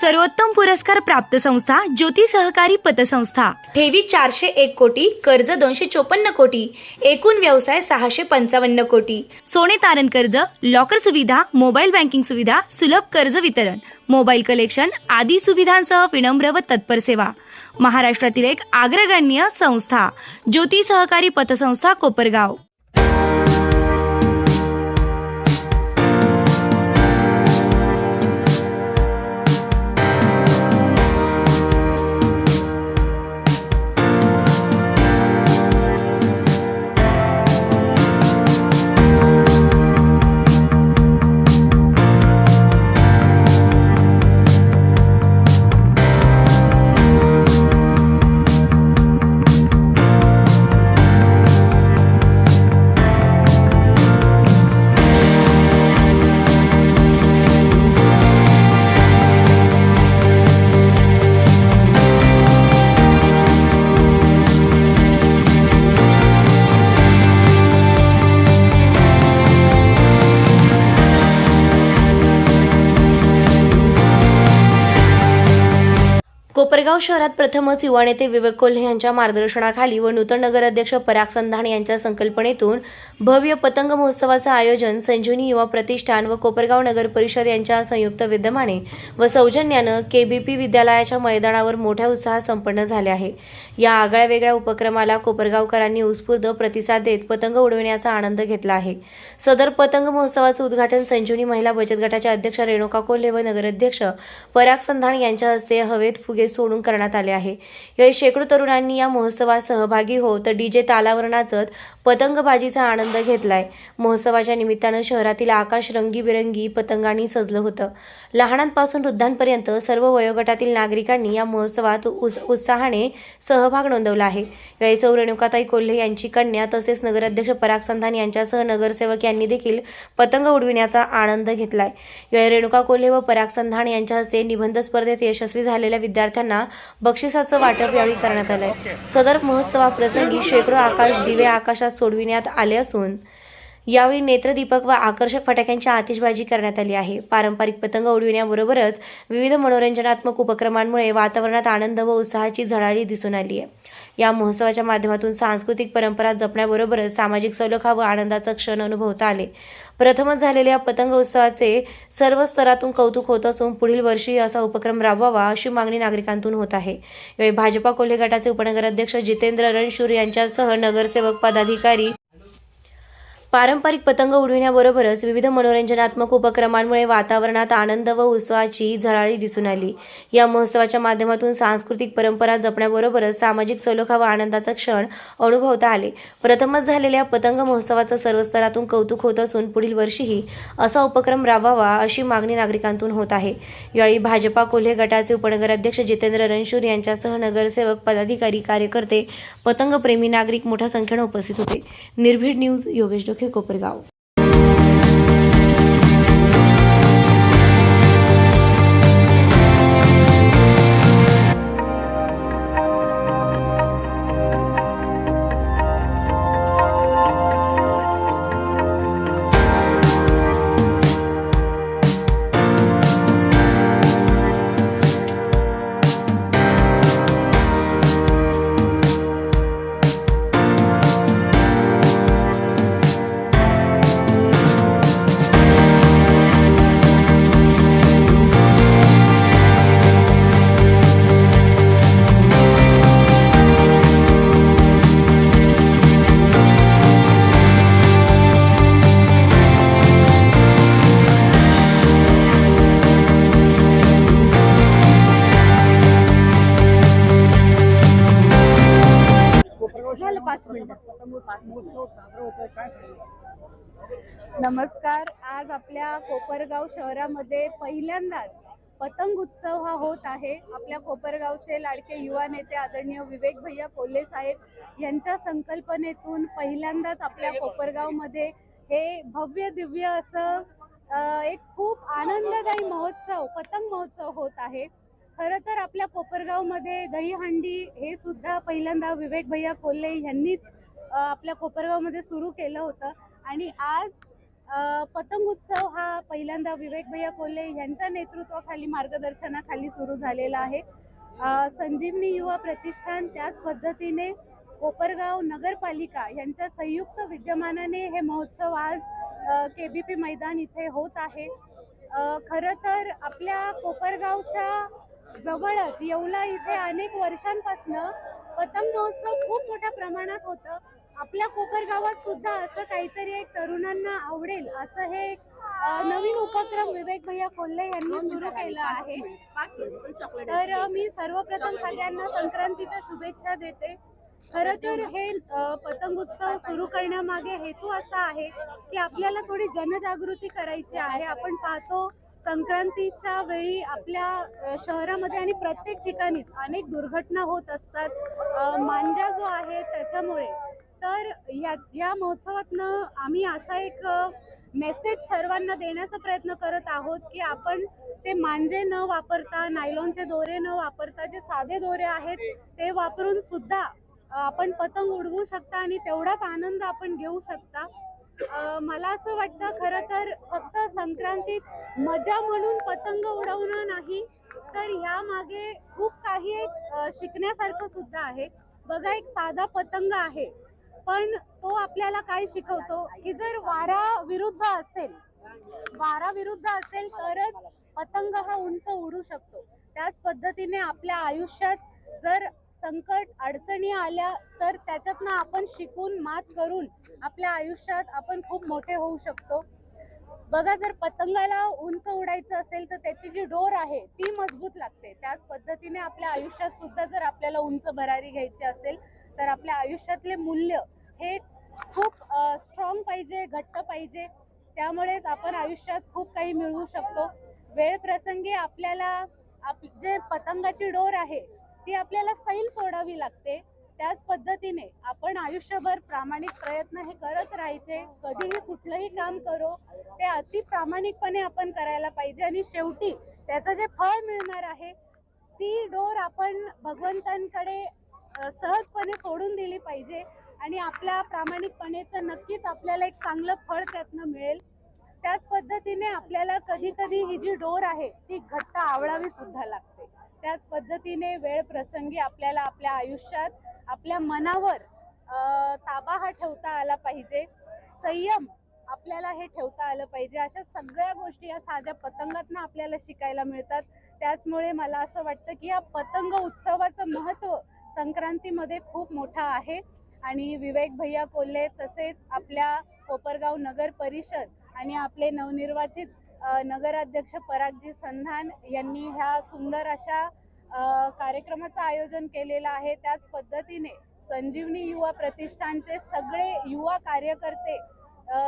सर्वोत्तम पुरस्कार प्राप्त संस्था ज्योती सहकारी पतसंस्था. ठेवी चारशे एक कोटी कर्ज दोनशे चोपन्न कोटी एकूण व्यवसाय सहाशे पंचावन्न कोटी. सोने तारण कर्ज लॉकर सुविधा मोबाईल बँकिंग सुविधा सुलभ कर्ज वितरण मोबाईल कलेक्शन आदी सुविधांसह विनम्र व तत्पर सेवा. महाराष्ट्रातील एक अग्रगण्य संस्था ज्योती सहकारी पतसंस्था कोपरगाव. कोपरगाव शहरात प्रथमच युवा नेते विवेक कोल्हे यांच्या मार्गदर्शनाखाली व नूतन नगराध्यक्ष पराग संधान यांच्या संकल्पनेतून भव्य पतंग महोत्सवाचं आयोजन संजीवनी युवा प्रतिष्ठान व कोपरगाव नगर परिषद यांच्या संयुक्त विद्यमाने व सौजन्यानं केबीपी विद्यालयाच्या मैदानावर मोठ्या उत्साहात संपन्न झाले आहे. या आगळ्या वेगळ्या उपक्रमाला कोपरगावकरांनी उत्स्फूर्त प्रतिसाद देत पतंग उडविण्याचा आनंद घेतला आहे. सदर पतंग महोत्सवाचं उद्घाटन संजीवनी महिला बचत गटाच्या अध्यक्ष रेणुका कोल्हे व नगराध्यक्ष पराग संधान यांच्या हस्ते हवेत फुगे सोडून करण्यात आले आहे. यावेळी शेकडो तरुणांनी या महोत्सवात सहभागी होत डीजे तालावर नाचत पतंगबाजीचा आनंद घेतलाय. महोत्सवाच्या निमित्तानं शहरातील आकाश रंगीबेरंगी पतंगांनी सजलं होतं. लहानांपासून वृद्धांपर्यंत सर्व वयोगटातील नागरिकांनी या महोत्सवात उस उत्साहाने सहभाग नोंदवला आहे. यावेळी सौ रेणुकाताई कोल्हे यांची कन्या तसेच नगराध्यक्ष पराग संधान यांच्यासह नगरसेवक यांनी देखील पतंग उडविण्याचा आनंद घेतलाय. यावेळी रेणुका कोल्हे व पराग संधान यांच्या हस्ते निबंध स्पर्धेत यशस्वी झालेल्या विद्यार्थ्यांना बक्षिसाचं वाटप यावेळी करण्यात आलंय. सदर महोत्सवाप्रसंगी शेकडो आकाश दिवे आकाशात सोडविण्यात आले असून यावेळी नेत्रदीपक व आकर्षक फटाक्यांची आतिषबाजी करण्यात आली आहे. पारंपरिक पतंग उडविण्याबरोबरच विविध मनोरंजनात्मक उपक्रमांमुळे वातावरणात आनंद व उत्साहाची झळाळी दिसून आली आहे. या महोत्सवाच्या माध्यमातून सांस्कृतिक परंपरा जपण्याबरोबरच सामाजिक सलोखा व आनंदाचा क्षण अनुभवता आले. प्रथमच झालेल्या पतंग उत्सवाचे सर्व स्तरातून कौतुक होत असून पुढील वर्षी असा उपक्रम राबवावा अशी मागणी नागरिकांतून होत आहे. यावेळी भाजपा कोल्हे गटाचे उपनगराध्यक्ष जितेंद्र रणशूर यांच्यासह नगरसेवक पदाधिकारी पारंपरिक पतंग उडविण्याबरोबरच विविध मनोरंजनात्मक उपक्रमांमुळे वातावरणात आनंद व उत्सवाची झळाळी दिसून आली. या महोत्सवाच्या माध्यमातून सांस्कृतिक परंपरा जपण्याबरोबरच सामाजिक सलोखा व आनंदाचा क्षण अनुभवता आले. प्रथमच झालेल्या पतंग महोत्सवाचं सर्व स्तरातून कौतुक होत असून पुढील वर्षीही असा उपक्रम राबवावा अशी मागणी नागरिकांतून होत आहे. यावेळी भाजपा कोल्हे गटाचे उपनगराध्यक्ष जितेंद्र रणशूर यांच्यासह नगरसेवक पदाधिकारी कार्यकर्ते पतंगप्रेमी नागरिक मोठ्या संख्येने उपस्थित होते. निर्भीड न्यूज योगेश डोके कोपरगाव झालं नमस्कार. आज आपल्या कोपरगाव शहरामध्ये पहिल्यांदाच पतंग उत्सव हा होत आहे. आपल्या कोपरगावचे लाडके युवा नेते आदरणीय विवेक भैया कोल्हे साहेब यांच्या संकल्पनेतून पहिल्यांदाच आपल्या कोपरगावमध्ये हे भव्य दिव्य असं एक खूप आनंददायी महोत्सव पतंग महोत्सव होत आहे. खरं तर आपल्या कोपरगावमध्ये दहीहंडी हे सुद्धा पहिल्यांदा विवेक भैया कोल्हे यांनीच आपल्या कोपरगावमध्ये सुरू केलं होतं. आणि आज पतंग उत्सव हा पहिल्यांदा विवेक भैया कोल्हे यांच्या नेतृत्वाखाली मार्गदर्शनाखाली सुरू झालेला आहे. संजीवनी युवा प्रतिष्ठान त्याच पद्धतीने कोपरगाव नगरपालिका यांच्या संयुक्त विद्यमानाने हे महोत्सव आज के बी पी मैदान इथे होत आहे. खरं तर आपल्या कोपरगावच्या जवळच येवला इथे अनेक वर्षांपासनं पतंग महोत्सव खूप मोठ्या प्रमाणात होतं. आपल्या कोपरगावात सुद्धा असं काहीतरी एक तरुणांना आवडेल असं हे एक नवीन उपक्रम विवेक भैया कोल्हे यांनी सुरू केला आहे. तर मी सर्वप्रथम सगळ्यांना संक्रांतीच्या शुभेच्छा देते. खरं तर हे पतंग उत्सव सुरू करण्यामागे हेतू असा आहे की आपल्याला थोडी जनजागृती करायची आहे. आपण पाहतो संक्रांतीच्या वेळी आपल्या शहरामध्ये आणि प्रत्येक ठिकाणीच अनेक दुर्घटना होत असतात. मांजा जो आहे त्याच्यामुळे तर या या महोत्सवातनं आम्ही असा एक मेसेज सर्वांना देण्याचा प्रयत्न करत आहोत की आपण ते मांजे न वापरता नायलॉनचे दोरे न वापरता जे साधे दोरे आहेत ते वापरून सुद्धा आपण पतंग उडवू शकता आणि तेवढाच आनंद आपण घेऊ शकता. मला असं वाटतं खरं तर फक्त संक्रांतीत मजा म्हणून पतंग उडवणं नाही तर ह्या मागे खूप काही एक शिकण्यासारखं सुद्धा आहे. बघा एक साधा पतंग आहे. पण तो आपल्याला काय शिकवतो की जर वारा विरुद्ध असेल वारा विरुद्ध असेल तरच पतंग हा उंच उडू शकतो. त्याच पद्धतीने आपल्या आयुष्यात जर संकट अडचणी आल्या तर त्याच्यातनं आपण शिकून मात करून आपल्या आयुष्यात आपण खूप मोठे होऊ शकतो. बघा जर पतंगाला उंच उडायचं असेल तर त्याची जी डोर आहे ती मजबूत लागते. त्याच पद्धतीने आपल्या आयुष्यात सुद्धा जर आपल्याला उंच भरारी घ्यायची असेल तर आपल्या आयुष्यातले मूल्य हे खूप स्ट्रॉंग पाहिजे घट्ट पाहिजे. त्यामुळेच आपण आयुष्यात खूप काही मिळवू शकतो. वेळ प्रसंगी आपल्याला आप जे पतंगाची डोर आहे ती आपल्याला सैल सोडावी लागते. त्याच पद्धतीने आपण आयुष्यभर प्रामाणिक प्रयत्न हे करत राहायचे. कधीही कुठलंही काम करो ते अति प्रामाणिकपणे आपण करायला पाहिजे. आणि शेवटी त्याचं जे फळ मिळणार आहे ती डोर आपण भगवंतांकडे सहजपणे सोडून दिली पाहिजे. आणि आपल्या प्रामाणिकपणेचं नक्कीच आपल्याला एक चांगलं फळ त्यातनं मिळेल. त्याच पद्धतीने आपल्याला कधी कधी ही जी डोर आहे ती घट्ट आवळावी सुद्धा लागते. त्याच पद्धतीने वेळ प्रसंगी आपल्याला आपल्या आयुष्यात आपल्या मनावर ताबा हा ठेवता आला पाहिजे. संयम आपल्याला हे ठेवता आलं पाहिजे. अशा सगळ्या गोष्टी या साध्या पतंगातनं आपल्याला शिकायला मिळतात. त्याचमुळे मला असं वाटतं की या पतंग उत्सवाचं महत्त्व संक्रांतीमध्ये खूप मोठं आहे. आणि विवेक भैया कोल्हे तसेच आपल्या कोपरगाव नगर परिषद आणि आपले नवनिर्वाचित नगराध्यक्ष परागजी संधान यांनी ह्या सुंदर अशा कार्यक्रमाचं आयोजन केलेलं आहे. त्याच पद्धतीने संजीवनी युवा प्रतिष्ठानचे सगळे युवा कार्यकर्ते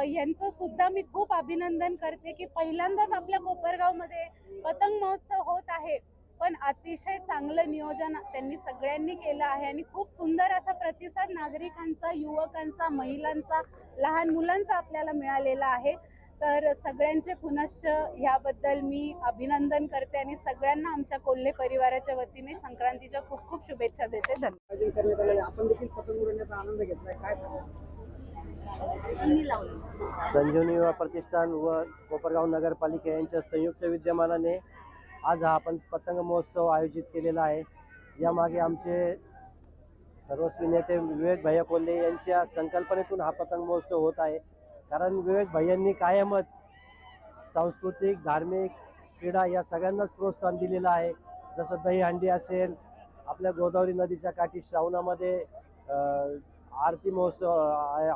यांचं सुद्धा मी खूप अभिनंदन करते की पहिल्यांदाच आपल्या कोपरगावमध्ये पतंग महोत्सव होत आहे. पण अतिशय चांगलं नियोजन त्यांनी सगळ्यांनी केलं आहे आणि खूप सुंदर असा प्रतिसाद नागरिकांचा युवकांचा महिलांचा लहान मुलांचा आपल्याला मिळालेला आहे. तर सगळ्यांचे पुनश्च ह्याबद्दल मी अभिनंदन करते आणि सगळ्यांना आमच्या कोल्हे परिवाराच्या वतीने संक्रांतीच्या खूप खूप शुभेच्छा देते. धन्यवाद. आयोजन करण्यात आलं आहे. आपण देखील पतंग उडवण्याचा आनंद घेतलाय. काय सांगा संजीवनी युवा प्रतिष्ठान व कोपरगाव नगरपालिका यांच्या संयुक्त विद्यमानाने आज हा आपण पतंग महोत्सव आयोजित केलेला आहे. यामागे आमचे सर्वस्वी नेते विवेक भैया कोल्हे यांच्या संकल्पनेतून हा पतंग महोत्सव होत आहे. कारण विवेक भैयांनी कायमच सांस्कृतिक धार्मिक क्रीडा या सगळ्यांनाच प्रोत्साहन दिलेलं आहे. जसं दहीहंडी असेल आपल्या गोदावरी नदीच्या काठी श्रावणामध्ये आरती महोत्सव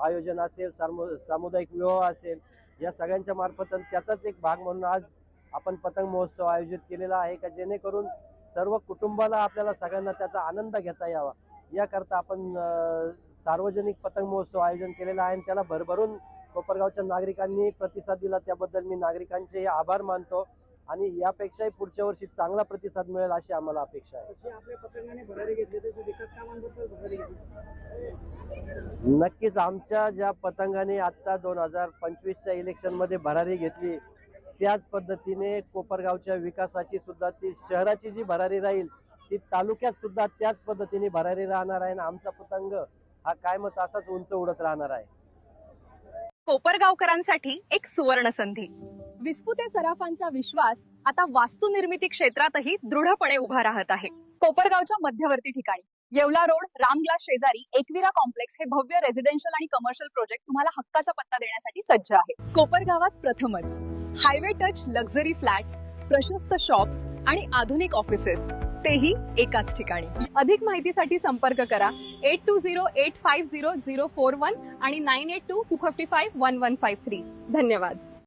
आयोजन असेल सामु सामुदायिक विवाह असेल या सगळ्यांच्या मार्फत आणि त्याचाच एक भाग म्हणून आज आपण पतंग महोत्सव आयोजित केलेला आहे का? जेणेकरून सर्व कुटुंबाला आपल्याला सगळ्यांना त्याचा आनंद घेता यावा. याकरता आपण सार्वजनिक पतंग महोत्सव आयोजन केलेला आहे आणि त्याला भरभरून कोपरगावच्या नागरिकांनी प्रतिसाद दिला. त्याबद्दल मी नागरिकांचे आभार मानतो आणि यापेक्षाही पुढच्या वर्षी चांगला प्रतिसाद मिळेल अशी आम्हाला अपेक्षा आहे. नक्कीच आमच्या ज्या पतंगाने आता दोन हजार पंचवीसच्या इलेक्शनमध्ये भरारी घेतली त्याच पद्धतीने कोपरगावच्या विकासाची सुद्धा ती शहराची जी भरारी राहील ती तालुक्यात सुद्धा त्याच पद्धतीने भरारी राहणार आहे आणि आमचा पतंग हा कायमच असाच उंच उडत राहणार आहे. कोपरगावकरांसाठी एक सुवर्ण संधी. विस्पुते सराफांचा विश्वास आता वास्तू निर्मिती क्षेत्रातही दृढपणे उभा राहत आहे. कोपरगावच्या मध्यवर्ती ठिकाणी. येवला रोड रामग्लास शेजारी एकविरा कॉम्प्लेक्स हे भव्य रेसिडेन्शियल आणि कमर्शियल प्रोजेक्ट तुम्हाला हक्काचा पत्ता देण्यासाठी सज्ज आहे. कोपरगावात प्रथमच. हायवे टच लक्झरी फ्लॅट्स प्रशस्त शॉप्स आणि आधुनिक ऑफिसेस तेही एकाच ठिकाणी. अधिक माहितीसाठी संपर्क करा. Eight two zero eight five zero zero four one आणि nine eight two two fifty five one one five three धन्यवाद.